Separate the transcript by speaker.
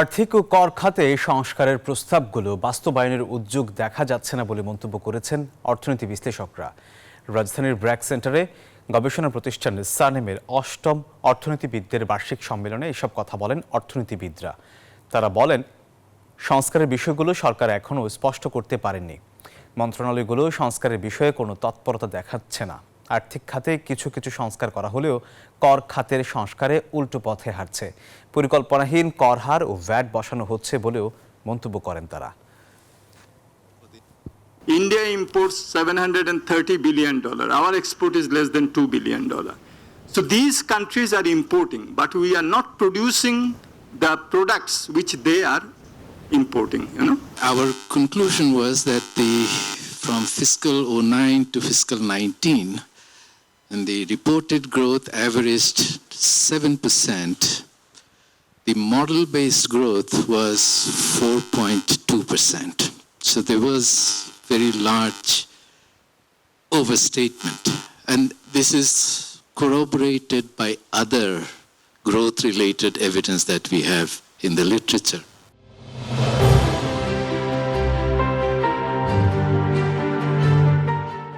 Speaker 1: আর্থিক ও কর খাতে সংস্কারের প্রস্তাবগুলো বাস্তবায়নের উদ্যোগ দেখা যাচ্ছে না বলে মন্তব্য করেছেন অর্থনীতি বিশ্লেষকরা। রাজধানীর ব্র্যাক সেন্টারে গবেষণা প্রতিষ্ঠান সানেমের অষ্টম অর্থনীতিবিদদের বার্ষিক সম্মেলনে এসব কথা বলেন অর্থনীতিবিদরা। তারা বলেন, সংস্কারের বিষয়গুলো সরকার এখনও স্পষ্ট করতে পারেনি মন্ত্রণালয়গুলো সংস্কারের বিষয়ে কোনো তৎপরতা দেখাচ্ছে না। আর্থিক খাতে কিছু কিছু সংস্কার করা হলেও কর খাতের সংস্কারে উল্টো পথে হারছে পরিকল্পনাহীন কর হার ও ভ্যাট বসানো হচ্ছে বলেও মন্তব্য করেন তারা।
Speaker 2: India imports seven hundred and thirty billion dollar our export is less than two billion dollar so this countries are importing but we are not producing the products which they are
Speaker 3: importing you know our conclusion was that the from fiscal oh nine to fiscal nineteen and the reported growth averaged 7%, the model-based growth was 4.2%. So there was very large overstatement. And this is corroborated by other growth-related evidence that we have in the literature.